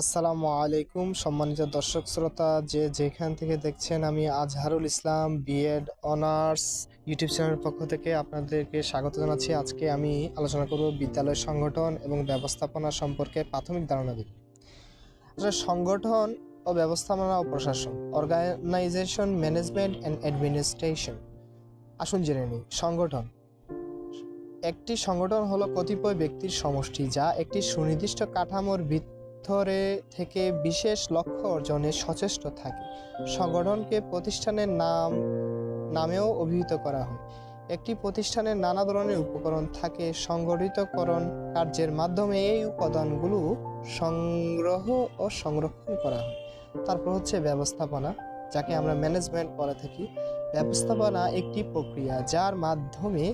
আসসালামু আলাইকুম, সম্মানিত দর্শক শ্রোতা, যে যেখান থেকে দেখছেন আমি Azharul Islam B Ed honours YouTube চ্যানেলের পক্ষ থেকে আপনাদেরকে স্বাগত জানাচ্ছি। আজকে আমি আলোচনা করব বিদ্যালয় সংগঠন এবং ব্যবস্থাপনা সম্পর্কে প্রাথমিক ধারণা দিই আসলে সংগঠন ও ব্যবস্থাপনা ও প্রশাসন অর্গানাইজেশন ম্যানেজমেন্ট অ্যান্ড অ্যাডমিনিস্ট্রেশন আসুন জেনে নিই, সংগঠন। একটি সংগঠন হলো কতিপয় ব্যক্তির সমষ্টি, যা একটি সুনির্দিষ্ট কাঠামোর ভিতরে থেকে বিশেষ লক্ষ্য অর্জনে সচেষ্ট থাকে। সংগঠনকে প্রতিষ্ঠানের নাম, নামেও অভিহিত করা হয়। একটি প্রতিষ্ঠানের নানা ধরনের উপকরণ থাকে। সংগঠিতকরণ কার্যের মাধ্যমে এই উপাদানগুলো সংগ্রহ ও সংরক্ষণ করা হয়। তারপর হচ্ছে ব্যবস্থাপনা, যাকে আমরা ম্যানেজমেন্ট বলে থাকি। ব্যবস্থাপনা একটি প্রক্রিয়া যার মাধ্যমে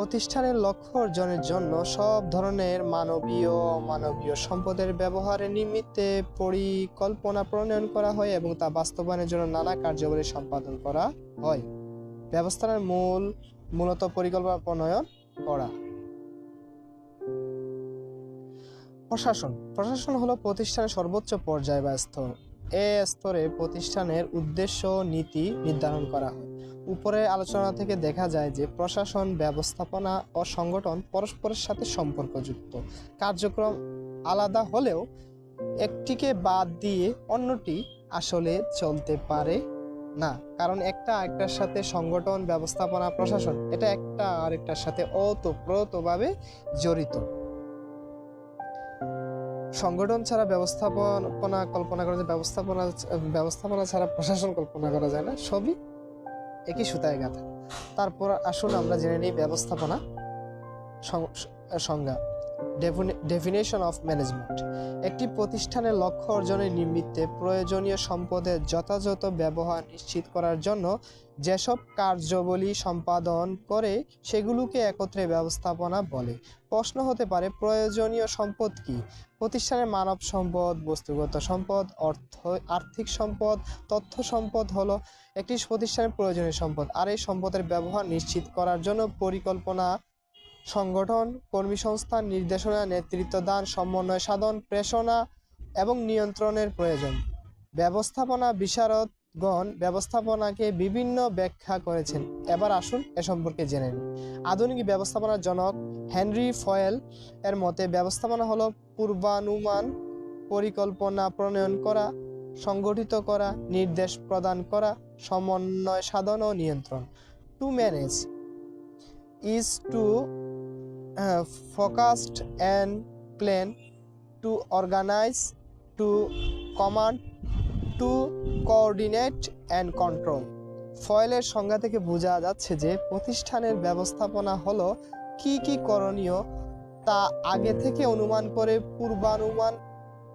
প্রতিষ্ঠানের লক্ষ্য অর্জনের জন্য সব ধরনের মানবীয় মানবীয় সম্পদের ব্যবহারের নিমিত্তে পরিকল্পনা প্রণয়ন করা হয় এবং তা বাস্তবায়নের জন্য নানা কার্যাবলী সম্পাদন করা হয়। ব্যবস্থার মূল, মূলত পরিকল্পনা প্রণয়ন করা। প্রশাসন। প্রশাসন হলো প্রতিষ্ঠানের সর্বোচ্চ পর্যায় বা স্তর এ স্তরে প্রতিষ্ঠানের উদ্দেশ্য নীতি নির্ধারণ করা হয়। উপরে আলোচনা থেকে দেখা যায় যে, প্রশাসন, ব্যবস্থাপনা ও সংগঠন পরস্পরের সাথে সম্পর্কযুক্ত। কার্যক্রম আলাদা হলেও একটিকে বাদ দিয়ে অন্যটি আসলে চলতে পারে না। কারণ একটা আরেকটার সাথে সংগঠন, ব্যবস্থাপনা, প্রশাসন এটা একটা আরেকটার সাথে ওতপ্রোতভাবে জড়িত। সংগঠন ছাড়া ব্যবস্থাপনা, কল্পনা করা যায়, ব্যবস্থাপনা ব্যবস্থাপনা ছাড়া প্রশাসন কল্পনা করা যায় না, সবই একই সুতায় গাঁথা। তারপর আসুন আমরা জেনে নিই ব্যবস্থাপনা সংজ্ঞা। ডেফিনেশন অফ ম্যানেজমেন্ট একটি প্রতিষ্ঠানের লক্ষ্য অর্জনের নিমিত্তে প্রয়োজনীয় সম্পদের যথাযথ ব্যবহার নিশ্চিত করার জন্য যেসব কার্যাবলী সম্পাদন করে সেগুলোকে একত্রে ব্যবস্থাপনা বলে। প্রশ্ন হতে পারে, প্রয়োজনীয় সম্পদ কি? প্রতিষ্ঠানের মানব সম্পদ, বস্তুগত সম্পদ, অর্থ, আর্থিক সম্পদ, তথ্য সম্পদ হলো একটি প্রতিষ্ঠানের প্রয়োজনীয় সম্পদ। আর এই সম্পদের ব্যবহার নিশ্চিত করার জন্য পরিকল্পনা সংগঠন, কর্মী সংস্থান নির্দেশনা নেতৃত্ব দান সমন্বয় সাধন, প্রেষণা এবং নিয়ন্ত্রণের প্রয়োজন। ব্যবস্থাপনা বিশারদগণ ব্যবস্থাপনাকে বিভিন্ন ব্যাখ্যা করেছেন। এবার আসুন এ সম্পর্কে জেনে নিই। আধুনিক ব্যবস্থাপনার জনক হেনরি ফয়েল এর মতে, ব্যবস্থাপনা হলো পূর্বানুমান, পরিকল্পনা প্রণয়ন করা, সংগঠিত করা, নির্দেশ প্রদান করা, সমন্বয় সাধন ও নিয়ন্ত্রণ। To manage is to focused and plan to organise to command to coordinate and control ফয়েলের সংজ্ঞা থেকে বোঝা যাচ্ছে যে প্রতিষ্ঠানের ব্যবস্থাপনা হলো কি কি করণীয় তা আগে থেকে অনুমান করে, পূর্বানুমান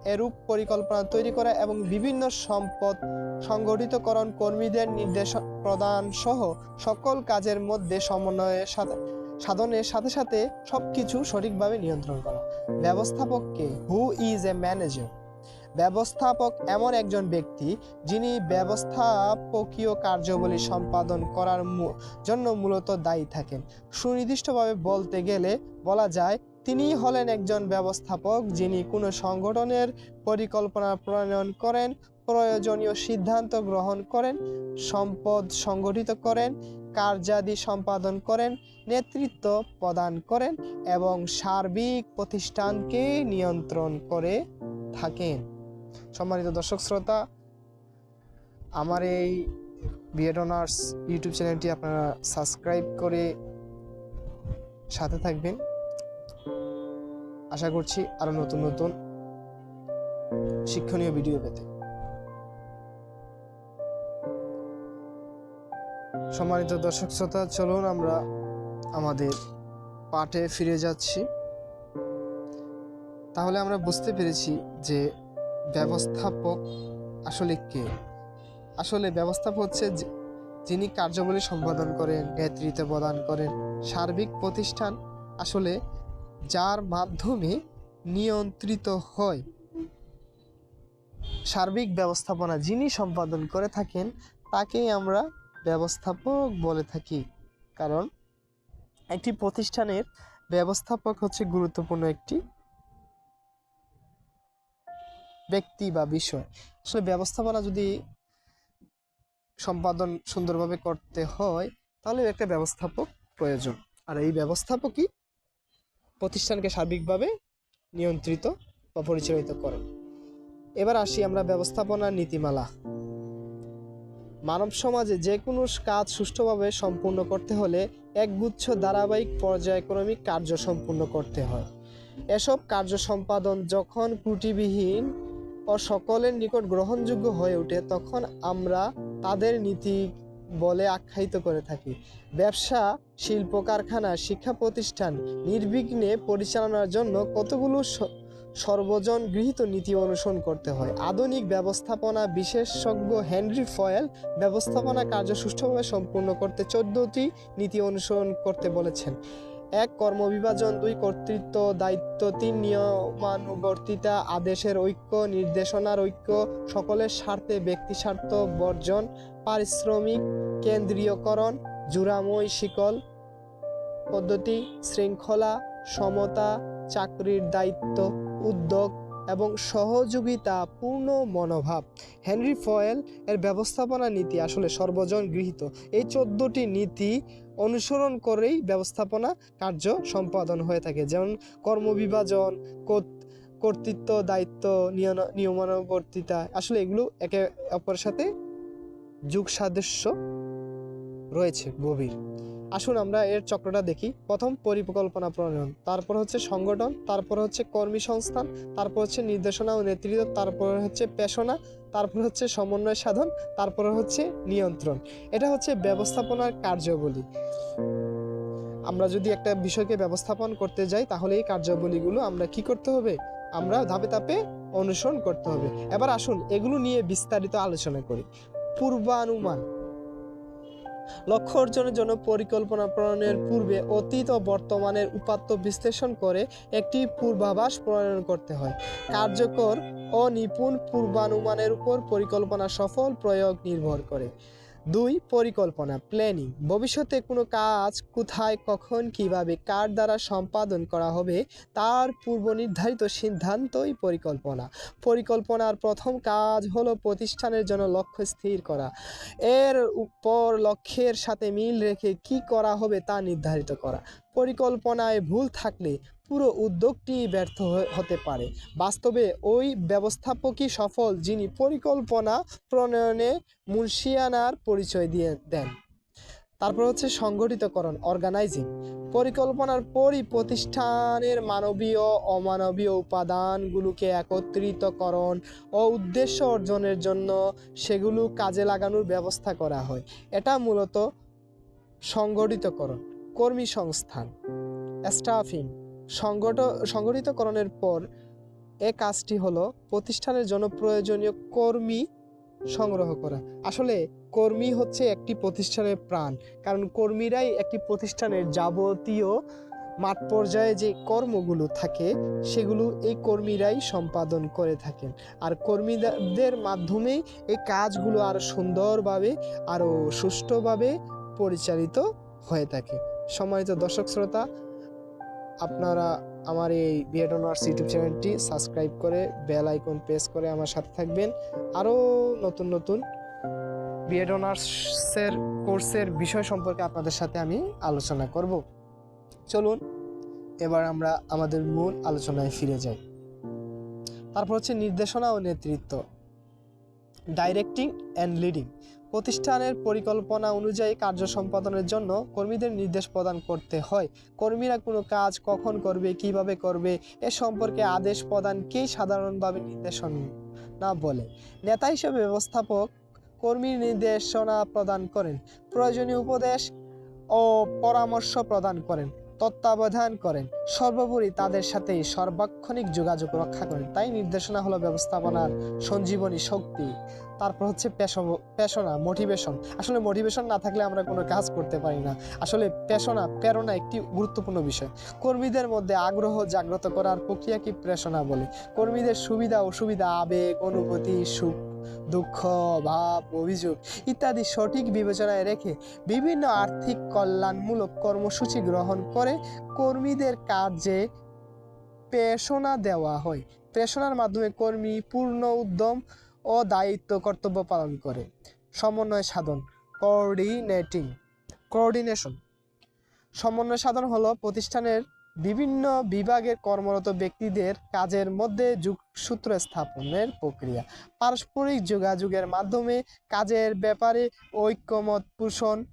এরূপ পরিকল্পনা তৈরি করা এবং বিভিন্ন সম্পদ সংগঠিতকরণ কর্মীদের নির্দেশ প্রদান সহ সকল কাজের মধ্যে সমন্বয়ের সাথে সাধনের সাথে সাথে সবকিছু সঠিকভাবে নিয়ন্ত্রণ করা। ব্যবস্থাপককে হু ইজ এ ম্যানেজার ব্যবস্থাপক এমন একজন ব্যক্তি যিনি ব্যবস্থাপকীয় কার্যাবলী সম্পাদন করার জন্য মূলত দায়ী থাকেন। সুনির্দিষ্টভাবে বলতে গেলে বলা যায়, তিনি হলেন একজন ব্যবস্থাপক যিনি কোনো সংগঠনের পরিকল্পনা প্রণয়ন করেন, প্রয়োজনীয় সিদ্ধান্ত গ্রহণ করেন, সম্পদ সংগঠিত করেন কার্যাদি সম্পাদন করেন, নেতৃত্ব প্রদান করেন এবং সার্বিক প্রতিষ্ঠানকে নিয়ন্ত্রণ করে থাকেন। সম্মানিত দর্শক শ্রোতা, আমার এই বিএড অনার্স ইউটিউব চ্যানেলটি আপনারা সাবস্ক্রাইব করে সাথে থাকবেন। আশা করছি আরও নতুন নতুন শিক্ষণীয় ভিডিও পেতে। সম্মানিত দর্শক শ্রোতা, চলুন আমরা আমাদের পাঠে ফিরে যাচ্ছি। তাহলে আমরা বুঝতে পেরেছি যে ব্যবস্থাপক আসলে কে। আসলে ব্যবস্থাপক হচ্ছে যিনি কার্যাবলী সম্পাদন করেন, নেতৃত্ব প্রদান করেন, সার্বিক প্রতিষ্ঠান আসলে যার মাধ্যমে নিয়ন্ত্রিত হয়। সার্বিক ব্যবস্থাপনা যিনি সম্পাদন করে থাকেন, তাকেই আমরা ব্যবস্থাপক বলে থাকি। কারণ একটি প্রতিষ্ঠানের ব্যবস্থাপক হচ্ছে গুরুত্বপূর্ণ একটি ব্যক্তি বা বিষয়। আসলে ব্যবস্থাপনা যদি সম্পাদন সুন্দরভাবে করতে হয় তাহলে একটা ব্যবস্থাপক প্রয়োজন। আর এই ব্যবস্থাপকই প্রতিষ্ঠানকে সার্বিকভাবে নিয়ন্ত্রিত বা পরিচালিত করে। এবার আসি আমরা ব্যবস্থাপনার নীতিমালা। মানব সমাজে যে কোনো কাজ সুষ্ঠুভাবে সম্পূর্ণ করতে হলে একগুচ্ছ ধারাবাহিক পর্যায়ক্রমিক কার্য সম্পূর্ণ করতে হয়। এসব কার্য সম্পাদন যখন ত্রুটিবিহীন ও সকলের নিকট গ্রহণযোগ্য হয়ে ওঠে, তখন আমরা তাদের নীতি বলে আখ্যায়িত করে থাকি। ব্যবসা শিল্প কারখানা শিক্ষা প্রতিষ্ঠান নির্বিঘ্নে পরিচালনার জন্য কতগুলো সর্বজন গৃহীত নীতি অনুসরণ করতে হয়। আধুনিক ব্যবস্থাপনা বিশেষজ্ঞ হেনরি ফয়েল ব্যবস্থাপনা কার্য সুষ্ঠুভাবে সম্পূর্ণ করতে চোদ্দটি নীতি অনুসরণ করতে বলেছেন। এক, কর্মবিভাজন। দুই, কর্তৃত্ব, দায়িত্ব। তিন, নিয়মানুবর্তিতা, আদেশের ঐক্য, নির্দেশনার ঐক্য, সকলের স্বার্থে ব্যক্তি স্বার্থ বর্জন, পারিশ্রমিক কেন্দ্রীয়করণ, জুরাময় শিকল, পদ্ধতি, শৃঙ্খলা, সমতা, চাকরির দায়িত্ব। উদ্যোগ এবং সহযোগিতা পূর্ণ মনোভাব। হেনরি ফয়েল এর ব্যবস্থাপনা নীতি আসলে সর্বজন গৃহীত। এই চোদ্দটি নীতি অনুসরণ করেই ব্যবস্থাপনা কার্য সম্পাদন হয়ে থাকে। যেমন কর্মবিভাজন, কর্ত- কর্তৃত্ব, দায়িত্ব নিয়মানুবর্তিতা, আসলে এগুলো একে অপরের সাথে যুগ সাদৃশ্য রয়েছে, গভীর। আসুন আমরা এর চক্রটা দেখি। প্রথম পরিকল্পনা প্রণয়ন, তারপর হচ্ছে সংগঠন, তারপর হচ্ছে কর্মী সংস্থান, তারপর হচ্ছে নির্দেশনা ও নেতৃত্ব, তারপর হচ্ছে পেশনা, তারপর হচ্ছে সমন্বয় সাধন, তারপর হচ্ছে নিয়ন্ত্রণ। এটা হচ্ছে ব্যবস্থাপনার কার্যাবলী। আমরা যদি একটা বিষয়কে ব্যবস্থাপন করতে যাই, তাহলে এই কার্যাবলীগুলো আমরা কি করতে হবে? আমরা ধাপে ধাপে অনুসরণ করতে হবে। এবার আসুন এগুলো নিয়ে বিস্তারিত আলোচনা করি। পূর্বানুমান লক্ষ্য অর্জনের জন্য পরিকল্পনা প্রণয়নের পূর্বে অতীত ও বর্তমানের উপাত্ত বিশ্লেষণ করে একটি পূর্বাভাস প্রণয়ন করতে হয়। কার্যকর ও নিপুণ পূর্বানুমানের উপর পরিকল্পনা সফল প্রয়োগ নির্ভর করে। দুই পরিকল্পনা প্ল্যানিং ভবিষ্যতে কোনো কাজ কোথায়, কখন, কীভাবে, কার দ্বারা সম্পাদন করা হবে, তার পূর্ব নির্ধারিত সিদ্ধান্তই পরিকল্পনা। পরিকল্পনার প্রথম কাজ হলো প্রতিষ্ঠানের জন্য লক্ষ্য স্থির করা। এর উপর লক্ষ্যের সাথে মিল রেখে কি করা হবে তা নির্ধারিত করা। পরিকল্পনায় ভুল থাকলে পুরো উদ্যোগটি ব্যর্থ হতে পারে। বাস্তবে ওই ব্যবস্থাপকই সফল যিনি পরিকল্পনা প্রণয়নে মুন্সিয়ানার পরিচয় দিয়ে দেন। তারপর হচ্ছে সংগঠিতকরণ অর্গানাইজিং পরিকল্পনার পরই প্রতিষ্ঠানের মানবীয়, অমানবীয় উপাদানগুলোকে একত্রিতকরণ ও উদ্দেশ্য অর্জনের জন্য সেগুলো কাজে লাগানোর ব্যবস্থা করা হয়। এটা মূলত সংগঠিতকরণ, কর্মী সংস্থান স্টাফিং সংগঠ সংগঠিতকরণের পর এ কাজটি হলো প্রতিষ্ঠানের জন্য প্রয়োজনীয় কর্মী সংগ্রহ করা। আসলে কর্মী হচ্ছে একটি প্রতিষ্ঠানের প্রাণ, কারণ কর্মীরাই একটি প্রতিষ্ঠানের যাবতীয় মাঠ পর্যায়ে যে কর্মগুলো থাকে, সেগুলো এই কর্মীরাই সম্পাদন করে থাকেন। আর কর্মীদের মাধ্যমেই এই কাজগুলো আরও সুন্দরভাবে আরও সুষ্ঠুভাবে পরিচালিত হয়ে থাকে। সম্মানিত দর্শক, শ্রোতা আপনারা আমার এই বিএড অনার্স ইউটিউব চ্যানেলটি সাবস্ক্রাইব করে বেল আইকন প্রেস করে আমার সাথে থাকবেন। আরও নতুন নতুন বিএড অনার্সের কোর্সের বিষয় সম্পর্কে আপনাদের সাথে আমি আলোচনা করব। চলুন, এবার আমরা আমাদের মূল আলোচনায় ফিরে যাই। তারপর হচ্ছে নির্দেশনা ও নেতৃত্ব। ডাইরেক্টিং অ্যান্ড লিডিং প্রতিষ্ঠানের পরিকল্পনা অনুযায়ী কার্য সম্পাদনের জন্য কর্মীদের নির্দেশ প্রদান করতে হয়। কর্মীরা কোনো কাজ কখন করবে, কীভাবে করবে, এ সম্পর্কে আদেশ প্রদান প্রদানকেই সাধারণভাবে নির্দেশনা বলে। নেতা হিসেবে ব্যবস্থাপক কর্মীর নির্দেশনা প্রদান করেন, প্রয়োজনীয় উপদেশ ও পরামর্শ প্রদান করেন। তত্ত্বাবধান করেন। সর্বোপরি তাদের সাথে সর্বাক্ষণিক যোগাযোগ রক্ষা করেন। তাই নির্দেশনা হলো ব্যবস্থাপনার সঞ্জীবনী শক্তি। তারপর হচ্ছে পেশন- মোটিভেশন আসলে মোটিভেশন না থাকলে আমরা কোনো কাজ করতে পারি না। আসলে পেশনা, প্রেরণা একটি গুরুত্বপূর্ণ বিষয়। কর্মীদের মধ্যে আগ্রহ জাগ্রত করার প্রক্রিয়াকে প্রেষণা বলে? কর্মীদের সুবিধা, অসুবিধা, আবেগ, অনুভূতি, সুখ দুঃখ, ভাব, অভিযোগ ইত্যাদি সঠিক বিবেচনায় রেখে বিভিন্ন আর্থিক কল্যাণমূলক কর্মসূচি গ্রহণ করে কর্মীদের কাজে প্রেষণা দেওয়া হয়। প্রেষণার মাধ্যমে কর্মী পূর্ণ উদ্যম ও দায়িত্ব কর্তব্য পালন করে। সমন্বয় সাধন কোঅর্ডিনেটিং কোঅর্ডিনেশন সমন্বয় সাধন হলো প্রতিষ্ঠানের বিভিন্ন বিভাগের কর্মরত ব্যক্তিদের কাজের মধ্যে যোগসূত্র স্থাপনের প্রক্রিয়া। পারস্পরিক যোগাযোগের মাধ্যমে কাজের ব্যাপারে ঐক্যমত পোষণ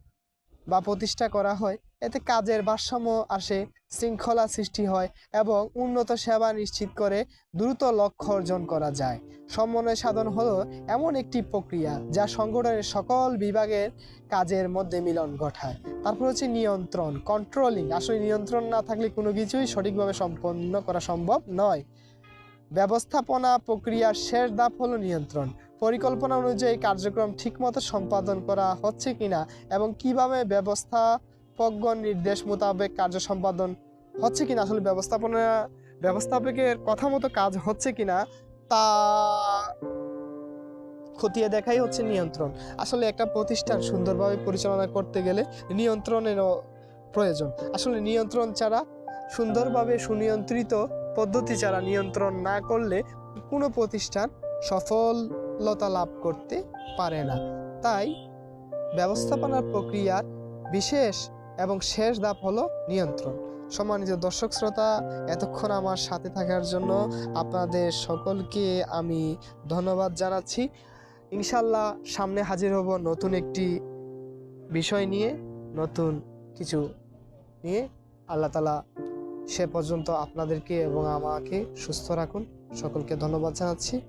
বা প্রতিষ্ঠা করা হয়। এতে কাজের ভারসাম্য আসে, শৃঙ্খলা সৃষ্টি হয় এবং উন্নত সেবা নিশ্চিত করে দ্রুত লক্ষ্য অর্জন করা যায়। সমন্বয় সাধন হলো এমন একটি প্রক্রিয়া যা সংগঠনের সকল বিভাগের কাজের মধ্যে মিলন ঘটায়। তারপর হচ্ছে নিয়ন্ত্রণ কন্ট্রোলিং আসলে নিয়ন্ত্রণ না থাকলে কোনো কিছুই সঠিকভাবে সম্পন্ন করা সম্ভব নয়। ব্যবস্থাপনা প্রক্রিয়ার শেষ ধাপ হলো নিয়ন্ত্রণ। পরিকল্পনা অনুযায়ী কার্যক্রম ঠিকমতো সম্পাদন করা হচ্ছে কিনা এবং কীভাবে ব্যবস্থাপকগণ নির্দেশ মোতাবেক কার্য সম্পাদন হচ্ছে কিনা, আসলে ব্যবস্থাপনা, ব্যবস্থাপকের কথা মতো কাজ হচ্ছে কিনা, তা খতিয়ে দেখাই হচ্ছে নিয়ন্ত্রণ। আসলে একটা প্রতিষ্ঠান সুন্দরভাবে পরিচালনা করতে গেলে নিয়ন্ত্রণেরও প্রয়োজন। আসলে নিয়ন্ত্রণ ছাড়া, সুন্দরভাবে সুনিয়ন্ত্রিত পদ্ধতি ছাড়া নিয়ন্ত্রণ না করলে কোনো প্রতিষ্ঠান সফলতা লাভ করতে পারে না। তাই ব্যবস্থাপনার প্রক্রিয়ার বিশেষ এবং শেষ ধাপ হলো নিয়ন্ত্রণ। সম্মানিত দর্শক শ্রোতা, এতক্ষণ আমার সাথে থাকার জন্য আপনাদের সকলকে আমি ধন্যবাদ জানাচ্ছি। ইনশাল্লাহ সামনে হাজির হব নতুন একটি বিষয় নিয়ে, নতুন কিছু নিয়ে। আল্লাহ তালা সে পর্যন্ত আপনাদেরকে এবং আমাকে সুস্থ রাখুন। সকলকে ধন্যবাদ জানাচ্ছি।